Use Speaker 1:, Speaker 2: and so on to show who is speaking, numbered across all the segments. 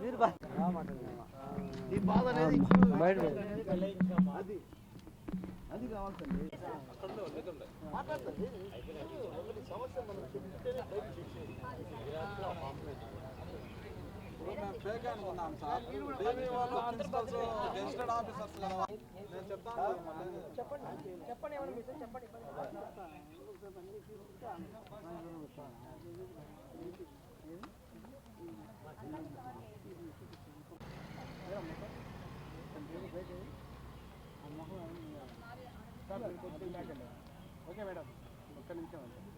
Speaker 1: మీరు
Speaker 2: ఈ బాధ అనేది
Speaker 1: బయట
Speaker 2: అది అది కావాలి మాట్లాడుతుంది సమస్య మనం చెప్తేనే బయట
Speaker 3: ఫేక్ అనుకున్నాను సార్ వాళ్ళు ప్రిన్సిపల్స్ ఆఫీసర్స్ కదా
Speaker 1: ఓకే మేడం ఒక్క నిమిషం అండి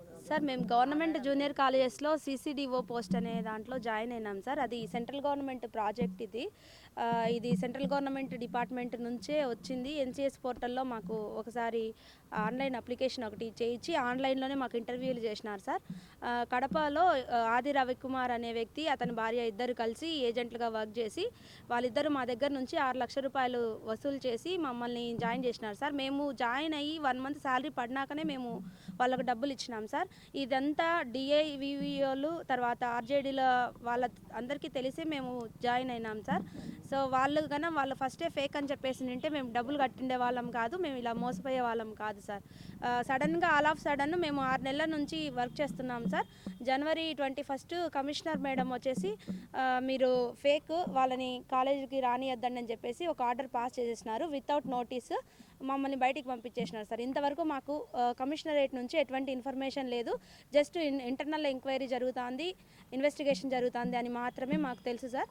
Speaker 4: సార్ మేము గవర్నమెంట్ జూనియర్ కాలేజెస్లో సీసీడీఓ పోస్ట్ అనే దాంట్లో జాయిన్ అయినాం సార్. అది సెంట్రల్ గవర్నమెంట్ ప్రాజెక్ట్ ఇది. ఇది సెంట్రల్ గవర్నమెంట్ డిపార్ట్మెంట్ నుంచే వచ్చింది. ఎన్సిఎస్ పోర్టల్లో మాకు ఒకసారి ఆన్లైన్ అప్లికేషన్ ఒకటి చేయించి ఆన్లైన్లోనే మాకు ఇంటర్వ్యూలు చేసినారు సార్. కడపలో ఆది రవికుమార్ అనే వ్యక్తి అతని భార్య ఇద్దరు కలిసి ఏజెంట్లుగా వర్క్ చేసి వాళ్ళిద్దరు మా దగ్గర నుంచి ఆరు లక్షల రూపాయలు వసూలు చేసి మమ్మల్ని జాయిన్ చేసినారు సార్. మేము జాయిన్ అయ్యి వన్ మంత్ శాలరీ పడినాకనే మేము వాళ్ళకు డబ్బులు ఇచ్చినాం సార్. ఇదంతా డిఐ తర్వాత ఆర్జేడీల వాళ్ళ అందరికీ తెలిసి మేము జాయిన్ అయినాం సార్. సో వాళ్ళు కన్నా వాళ్ళు ఫస్టే ఫేక్ అని చెప్పేసి నింటే మేము డబ్బులు కట్టిండే వాళ్ళం కాదు మేము ఇలా మోసపోయే వాళ్ళం కాదు సార్. సడన్గా ఆల్ ఆఫ్ సడన్ మేము ఆరు నెలల నుంచి వర్క్ చేస్తున్నాం సార్. జనవరి ట్వంటీ ఫస్ట్ కమిషనర్ మేడం వచ్చేసి మీరు ఫేక్ వాళ్ళని కాలేజీకి రానియద్దండి అని చెప్పేసి ఒక ఆర్డర్ పాస్ చేసేసినారు వితౌట్ నోటీస్. మమ్మల్ని బయటికి పంపించేసినారు సార్. ఇంతవరకు మాకు కమిషనరేట్ నుంచి ఎటువంటి ఇన్ఫర్మేషన్ లేదు. జస్ట్ ఇంటర్నల్ ఎంక్వైరీ జరుగుతుంది ఇన్వెస్టిగేషన్ జరుగుతుంది అని మాత్రమే మాకు తెలుసు సార్.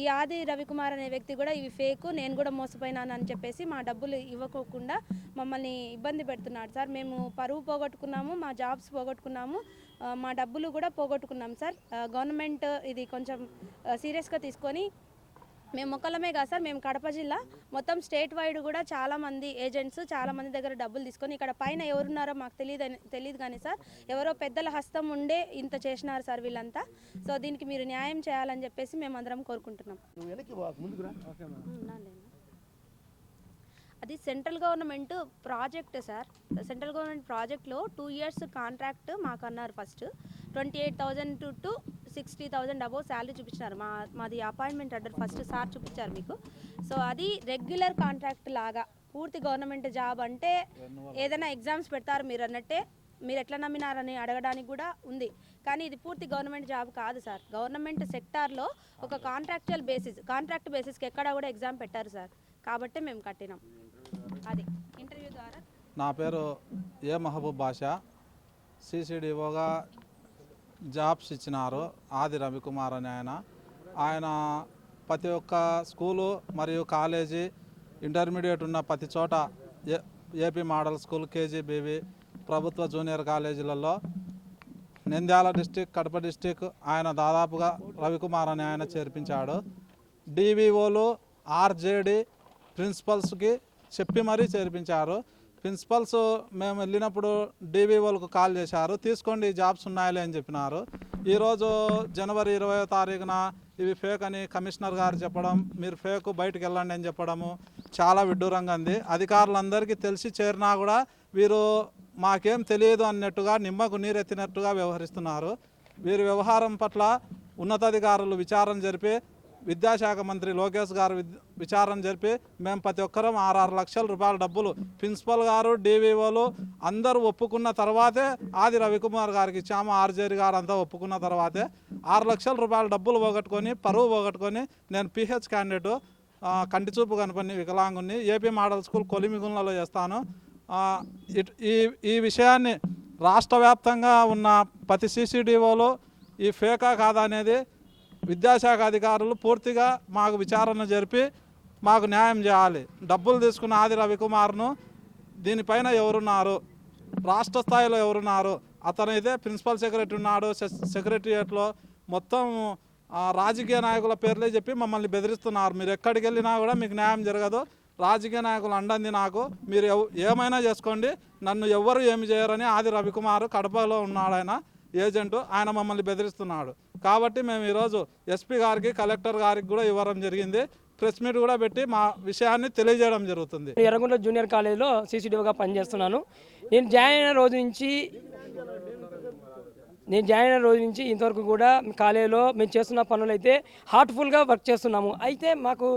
Speaker 4: ఈ ఆది రవికుమార్ అనే వ్యక్తి కూడా ఇవి ఫేక్ నేను కూడా మోసపోయినాను అని చెప్పేసి మా డబ్బులు ఇవ్వకోకుండా మమ్మల్ని ఇబ్బంది పెడుతున్నాడు సార్. మేము పరువు పోగొట్టుకున్నాము మా జాబ్స్ పోగొట్టుకున్నాము మా డబ్బులు కూడా పోగొట్టుకున్నాం సార్. గవర్నమెంట్ ఇది కొంచెం సీరియస్గా తీసుకొని మేము ఒక్కలమే కాదు సార్ మేము కడప జిల్లా. మొత్తం స్టేట్ వైడ్ కూడా చాలా మంది ఏజెంట్స్ చాలా మంది దగ్గర డబ్బులు తీసుకొని ఇక్కడ పైన ఎవరున్నారో మాకు తెలియదు తెలియదు కానీ సార్ ఎవరో పెద్దల హస్తం ఉండే ఇంత చేసినారు సార్ వీళ్ళంతా. సో దీనికి మీరు న్యాయం చేయాలని చెప్పేసి మేము అందరం కోరుకుంటున్నాం. అది central government project sir. Central government ప్రాజెక్ట్లో టూ ఇయర్స్ కాంట్రాక్ట్ మాకు అన్నారు first. Twenty eight thousand to to sixty thousand above salary చూపించినారు. మా మాది అపాయింట్మెంట్ ఆర్డర్ ఫస్ట్ సార్ చూపించారు మీకు. సో అది రెగ్యులర్ కాంట్రాక్ట్ లాగా పూర్తి గవర్నమెంట్ జాబ్ అంటే ఏదైనా ఎగ్జామ్స్ పెడతారు మీరు అన్నట్టే మీరు ఎట్లా నమ్మినారని అడగడానికి కూడా ఉంది. కానీ ఇది పూర్తి గవర్నమెంట్ జాబ్ కాదు సార్. గవర్నమెంట్ సెక్టార్లో ఒక కాంట్రాక్చువల్ బేసిస్ కాంట్రాక్ట్ బేసిస్కి ఎక్కడా కూడా ఎగ్జామ్ పెట్టారు సార్. కాబట్టే మేము కట్టినాం. అది. ఇంటర్వ్యూ ద్వారా.
Speaker 3: నా పేరు ఏ మహబూబ్ బాషా. సిసిడిఓగా జాబ్స్ ఇచ్చినారు. ఆది రవికుమార్ అని ఆయన. ఆయన ప్రతి ఒక్క స్కూలు మరియు కాలేజీ ఇంటర్మీడియట్ ఉన్న ప్రతి చోట A AP model school KGBV ప్రభుత్వ జూనియర్ కాలేజీలలో నంద్యాల డిస్టిక్ కడప డిస్టిక్ ఆయన దాదాపుగా రవికుమార్ అని ఆయన చేర్పించాడు. డివిఓలు ఆర్జేడి ప్రిన్సిపల్స్కి చెప్పి మరీ చేర్పించారు. ప్రిన్సిపల్స్ మేము వెళ్ళినప్పుడు డివిఓలకు కాల్ చేశారు తీసుకోండి జాబ్స్ ఉన్నాయలే అని చెప్పినారు. ఈరోజు జనవరి ఇరవై తారీఖున ఇవి ఫేక్ అని కమిషనర్ గారు చెప్పడం మీరు ఫేక్ బయటకు వెళ్ళండి అని చెప్పడము చాలా విడ్డూరంగా ఉంది. అధికారులందరికీ తెలిసి చేరినా కూడా వీరు మాకేం తెలియదు అన్నట్టుగా నిమ్మకు నీరెత్తినట్టుగా వ్యవహరిస్తున్నారు. వీరి వ్యవహారం పట్ల ఉన్నతాధికారులు విచారణ జరిపి విద్యాశాఖ మంత్రి లోకేష్ గారు విచారణ జరిపి మేము ప్రతి ఒక్కరం ఆరు లక్షల రూపాయల డబ్బులు ప్రిన్సిపల్ గారు డీవీఓలు అందరూ ఒప్పుకున్న తర్వాతే ఆది రవికుమార్ గారికి ఇచ్చాము ఆర్జేరి గారు అంతా ఒప్పుకున్న తర్వాతే ఆరు లక్షల రూపాయల డబ్బులు పోగొట్టుకొని పరువు పోగొట్టుకొని నేను పిహెచ్ క్యాండిడేటు కంటి చూపు కనపని వికలాంగుని ఏపీ మోడల్ స్కూల్ కొలిమిగుండ్లలో చేస్తాను. ఇట్- ఈ ఈ విషయాన్ని రాష్ట్ర వ్యాప్తంగా ఉన్న ప్రతి సీసీడీఓలో ఈ ఫేకా కాదా అనేది విద్యాశాఖ అధికారులు పూర్తిగా మాకు విచారణ జరిపి మాకు న్యాయం చేయాలి. డబ్బులు తీసుకున్న ఆది రవికుమార్ను దీనిపైన ఎవరున్నారు? రాష్ట్ర స్థాయిలో ఎవరున్నారు? అతనైతే ప్రిన్సిపల్ సెక్రటరీ ఉన్నాడు. సెక్రటరియట్లో మొత్తం రాజకీయ నాయకుల పేర్లే చెప్పి మమ్మల్ని బెదిరిస్తున్నారు. మీరు ఎక్కడికి వెళ్ళినా కూడా మీకు న్యాయం జరగదు. రాజకీయ నాయకులు అండంది నాకు. మీరు ఏమైనా చేసుకోండి. నన్ను ఎవ్వరు ఏమి చేయరని ఆది రవికుమార్ కడపలో ఉన్నాడు ఆయన ఏజెంటు ఆయన మమ్మల్ని బెదిరిస్తున్నాడు. కాబట్టి మేము ఈరోజు ఎస్పీ గారికి కలెక్టర్ గారికి కూడా ఇవ్వడం జరిగింది. ప్రెస్ మీట్ కూడా పెట్టి మా విషయాన్ని తెలియజేయడం జరుగుతుంది.
Speaker 5: ఎర్రగుంట జూనియర్ కాలేజీలో సీసీటీవీగా పనిచేస్తున్నాను. నేను జాయిన్ అయిన రోజు నుంచి నేను జాయిన్ అయిన రోజు నుంచి ఇంతవరకు కూడా కాలేజీలో మేము చేస్తున్న పనులు అయితే హార్ట్ఫుల్గా వర్క్ చేస్తున్నాము. అయితే మాకు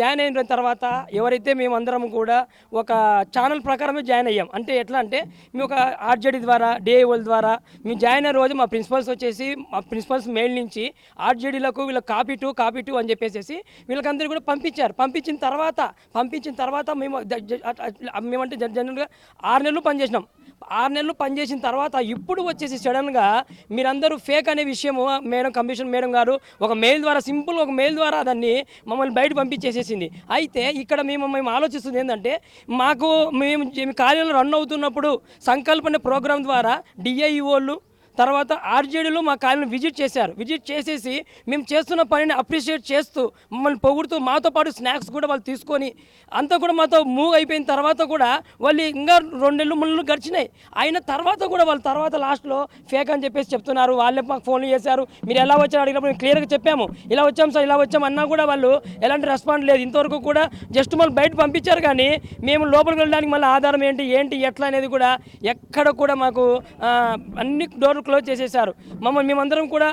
Speaker 5: జాయిన్ అయిన తర్వాత ఎవరైతే మేమందరం కూడా ఒక ఛానల్ ప్రకారమే జాయిన్ అయ్యాం. అంటే ఎట్లా అంటే మేము ఒక ఆర్జేడీ ద్వారా డిఐఓల ద్వారా మేము జాయిన్ అయిన రోజు మా ప్రిన్సిపల్స్ వచ్చేసి మా ప్రిన్సిపల్స్ మెయిల్ నుంచి ఆర్జేడీలకు వీళ్ళకి కాపీ టూ కాపీ టూ అని చెప్పేసి వీళ్ళకందరూ కూడా పంపించారు. పంపించిన తర్వాత పంపించిన తర్వాత మేము మేమంటే జనరల్గా ఆరు నెలలు పనిచేసినాం. ఆరు నెలలు పనిచేసిన తర్వాత ఇప్పుడు వచ్చేసి సడన్గా మీరందరూ ఫేక్ అనే విషయము మేడం కమిషన్ మేడం గారు ఒక మెయిల్ ద్వారా సింపుల్ ఒక మెయిల్ ద్వారా దాన్ని మమ్మల్ని బయట పంపించేసేసింది. అయితే ఇక్కడ మేము మేము ఆలోచిస్తుంది ఏంటంటే మాకు మేము మేము కార్యాలయం రన్ అవుతున్నప్పుడు సంకల్పన ప్రోగ్రాం ద్వారా డిఐఓళ్ళు తర్వాత ఆర్జేడీలో మా కాలనీ విజిట్ చేశారు. విజిట్ చేసేసి మేము చేస్తున్న పనిని అప్రిషియేట్ చేస్తూ మమ్మల్ని పొగుడుతూ మాతో పాటు స్నాక్స్ కూడా వాళ్ళు తీసుకొని అంతా కూడా మాతో మూవ్ అయిపోయిన తర్వాత కూడా వాళ్ళు ఇంకా రెండు నెలలు మూడు నెలలు గడిచినాయి. అయిన తర్వాత కూడా వాళ్ళు తర్వాత లాస్ట్లో ఫేక్ అని చెప్పేసి చెప్తున్నారు. వాళ్ళే మాకు ఫోన్లు చేశారు. మీరు ఎలా వచ్చారు అడిగినప్పుడు మేము క్లియర్గా చెప్పాము. ఇలా వచ్చాం సార్ ఇలా వచ్చాం అన్నా కూడా వాళ్ళు ఎలాంటి రెస్పాండ్ లేదు. ఇంతవరకు కూడా జస్ట్ మళ్ళీ బయట పంపించారు కానీ మేము లోపలికి వెళ్ళడానికి మళ్ళీ ఆధారం ఏంటి ఏంటి ఎట్లా అనేది కూడా ఎక్కడ కూడా మాకు అన్ని డోర్లు క్లోజ్ చేసేసారు మమ్మల్ని మేమందరం కూడా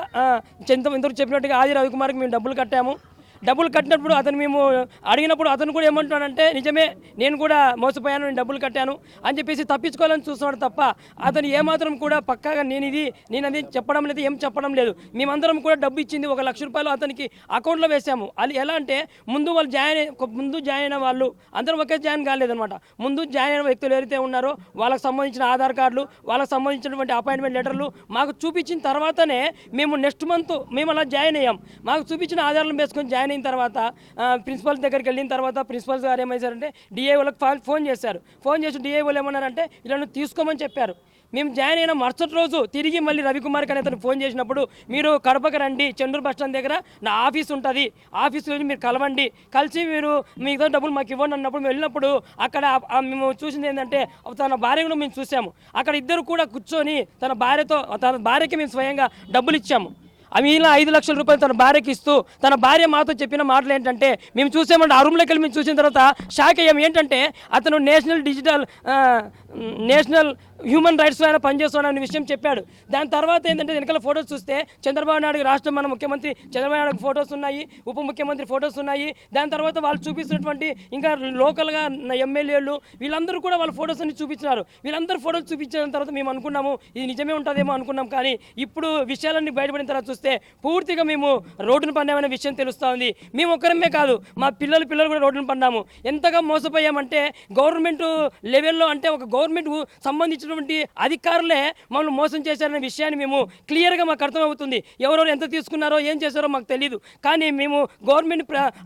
Speaker 5: చెంత ఇంతవరకు చెప్పినట్టుగా ఆది రవికుమార్కి మేము డబ్బులు కట్టాము. డబ్బులు కట్టినప్పుడు అతను మేము అడిగినప్పుడు అతను కూడా ఏమంటున్నాడంటే నిజమే నేను కూడా మోసపోయాను నేను డబ్బులు కట్టాను అని చెప్పేసి తప్పించుకోవాలని చూస్తున్నాడు తప్ప అతను ఏమాత్రం కూడా పక్కాగా నేను ఇది నేను అది చెప్పడం లేదు ఏం చెప్పడం లేదు. మేమందరం కూడా డబ్బు ఇచ్చింది ఒక లక్ష రూపాయలు అతనికి అకౌంట్లో వేసాము అది ఎలా అంటే ముందు వాళ్ళు జాయిన్ ముందు జాయిన్ అయిన వాళ్ళు అందరం ఒకే జాయిన్ కాలేదనమాట ముందు జాయిన్ అయిన వ్యక్తులు ఎవరైతే ఉన్నారో వాళ్ళకి సంబంధించిన ఆధార్ కార్డులు వాళ్ళకి సంబంధించినటువంటి అపాయింట్మెంట్ లెటర్లు మాకు చూపించిన తర్వాతనే మేము నెక్స్ట్ మంత్ మేము అలా జాయిన్ అయ్యాం. మాకు చూపించిన ఆధారాలను వేసుకొని జాయిన్ అయిన తర్వాత ప్రిన్సిపల్ దగ్గరికి వెళ్ళిన తర్వాత ప్రిన్సిపల్ గారు ఏమైందంటే డిఏ వాళ్ళకి ఫోన్ చేశారు. ఫోన్ చేసి డిఏ వాళ్ళు ఏమన్నారంటే ఇలా తీసుకోమని చెప్పారు. మేము జాయిన్ అయిన మరుసటి రోజు తిరిగి మళ్ళీ రవికుమార్ అని అతను ఫోన్ చేసినప్పుడు మీరు కడపకి రండి చెండూరు బస్ స్టాండ్ దగ్గర నా ఆఫీస్ ఉంటుంది. ఆఫీస్లో మీరు కలవండి. కలిసి మీరు మీతో డబ్బులు మాకు ఇవ్వండి అన్నప్పుడు మేము వెళ్ళినప్పుడు అక్కడ మేము చూసింది ఏంటంటే తన భార్యను మేము చూసాము. అక్కడ ఇద్దరు కూడా కూర్చొని తన భార్యతో తన భార్యకి మేము స్వయంగా డబ్బులు ఇచ్చాము. అవి ఇలా ఐదు లక్షల రూపాయలు తన భార్యకి ఇస్తూ తన భార్య మాతో చెప్పిన మాటలు ఏంటంటే మేము చూసామంటే ఆ రూమ్లోకి వెళ్ళి మేము చూసిన తర్వాత షాక్ అయ్యాం. ఏంటంటే అతను national digital national human rights ఆయన పనిచేస్తున్నాడు అనే విషయం చెప్పాడు. దాని తర్వాత ఏంటంటే వెనకాల ఫొటోస్ చూస్తే చంద్రబాబు నాయుడు రాష్ట్రం మన ముఖ్యమంత్రి చంద్రబాబు నాయుడు ఫొటోస్ ఉన్నాయి ఉప ముఖ్యమంత్రి ఫొటోస్ ఉన్నాయి. దాని తర్వాత వాళ్ళు చూపిస్తున్నటువంటి ఇంకా లోకల్గా ఎమ్మెల్యేలు వీళ్ళందరూ కూడా వాళ్ళ ఫొటోస్ అన్ని చూపించినారు. వీళ్ళందరూ ఫొటోస్ చూపించిన తర్వాత మేము అనుకున్నాము ఇది నిజమే ఉంటుందేమో అనుకున్నాం. కానీ ఇప్పుడు విషయాలన్నీ బయటపడిన తర్వాత చూస్తే పూర్తిగా మేము రోడ్డును పన్నామనే విషయం తెలుస్తూ ఉంది. మేము ఒక్కరమే కాదు మా పిల్లలు పిల్లలు కూడా రోడ్డును పన్నాము ఎంతగా మోసపోయామంటే గవర్నమెంట్ లెవెల్లో అంటే ఒక గవర్నమెంట్ సంబంధించినటువంటి అధికారులే మమ్మల్ని మోసం చేశారనే విషయాన్ని మేము క్లియర్గా మాకు అర్థమవుతుంది. ఎవరెవరు ఎంత తీసుకున్నారో ఏం చేశారో మాకు తెలియదు కానీ మేము గవర్నమెంట్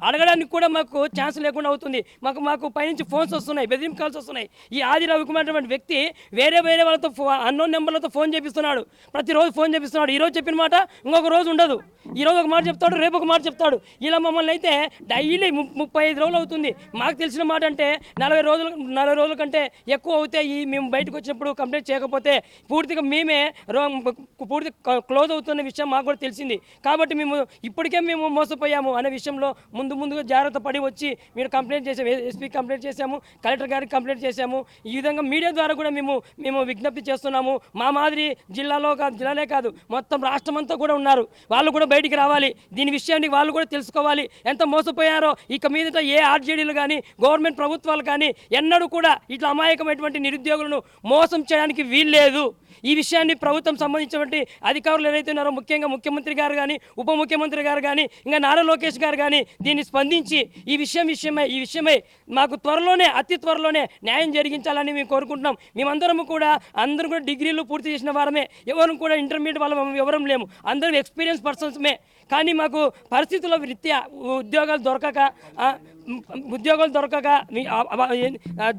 Speaker 5: అడగడానికి కూడా మాకు ఛాన్స్ లేకుండా అవుతుంది. మాకు మాకు పైనుంచి ఫోన్స్ వస్తున్నాయి బెదిరింపు కాల్స్ వస్తున్నాయి. ఈ ఆది రవికుమార్ అటువంటి వ్యక్తి వేరే వేరే వాళ్ళతో అన్నోన్ నెంబర్లతో ఫోన్ చేపిస్తున్నాడు. ప్రతిరోజు ఫోన్ చేపిస్తున్నాడు. ఈరోజు చెప్పిన మాట ఒక రోజు ఉండదు. ఈ రోజు ఒక మాట చెప్తాడు రేపు ఒక మాట చెప్తాడు. ఇలా మమ్మల్ని అయితే డైలీ ము- ముప్పై ఐదు రోజులు అవుతుంది. మాకు తెలిసిన మాట అంటే నలభై రోజులు నలభై రోజుల కంటే ఎక్కువ అవుతాయి ఈ మేము బయటకు వచ్చినప్పుడు కంప్లైంట్ చేయకపోతే పూర్తిగా మేమే రో- పూర్తి క్లోజ్ అవుతున్న విషయం మాకు కూడా తెలిసింది. కాబట్టి మేము ఇప్పటికే మేము మోసపోయాము అనే విషయంలో ముందు ముందుగా జాగ్రత్త పడి వచ్చి మీరు కంప్లైంట్ చేసాము ఎస్పీ కంప్లైంట్ చేశాము కలెక్టర్ గారికి కంప్లైంట్ చేశాము. ఈ విధంగా మీడియా ద్వారా కూడా మేము మేము విజ్ఞప్తి చేస్తున్నాము. మా మాదిరి జిల్లాలో కాదు జిల్లాలే కాదు మొత్తం రాష్ట్రం అంతా కూడా ఉన్నారు. వాళ్ళు కూడా బయటికి రావాలి. దీని విషయాన్ని వాళ్ళు కూడా తెలుసుకోవాలి. ఎంత మోసపోయారో ఇక మీదట ఏ ఆర్జేడీలు కానీ గవర్నమెంట్ ప్రభుత్వాలు కానీ ఎన్నడూ కూడా ఇట్లా అమాయకమైనటువంటి నిరుద్యోగులను మోసం చేయడానికి వీల్లేదు. ఈ విషయాన్ని ప్రభుత్వం సంబంధించినటువంటి అధికారులు ఏదైతే ఉన్నారో ముఖ్యంగా ముఖ్యమంత్రి గారు కానీ ఉప ముఖ్యమంత్రి గారు కానీ ఇంకా నారా లోకేష్ గారు కానీ దీన్ని స్పందించి ఈ విషయం విషయమై ఈ విషయమై మాకు త్వరలోనే అతి త్వరలోనే న్యాయం జరిగించాలని మేము కోరుకుంటున్నాం. మేమందరం కూడా అందరం కూడా డిగ్రీలు పూర్తి చేసిన వారమే. ఎవరు కూడా ఇంటర్మీడియట్ వాళ్ళ ఎవరం లేము. అందరం ఎక్స్పీరియన్స్ పర్సన్స్మే కానీ మాకు పరిస్థితుల రీత్యా ఉద్యోగాలు దొరకక ఉద్యోగాలు దొరకక మీ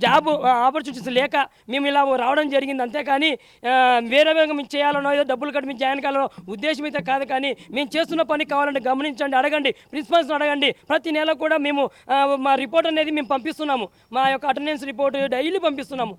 Speaker 5: జాబ్ ఆపర్చునిటీస్ లేక మేము ఇలా రావడం జరిగింది. అంతేకాని వేరే విధంగా మేము చేయాలనో ఏదో డబ్బులు కట్టి మేము జాయిన్ ఉద్దేశం అయితే కాదు కానీ మేము చేస్తున్న పని కావాలంటే గమనించండి అడగండి ప్రిన్సిపల్స్ని అడగండి. ప్రతి నెల కూడా మేము మా రిపోర్ట్ అనేది మేము పంపిస్తున్నాము. మా యొక్క అటెండెన్స్ రిపోర్ట్ డైలీ పంపిస్తున్నాము.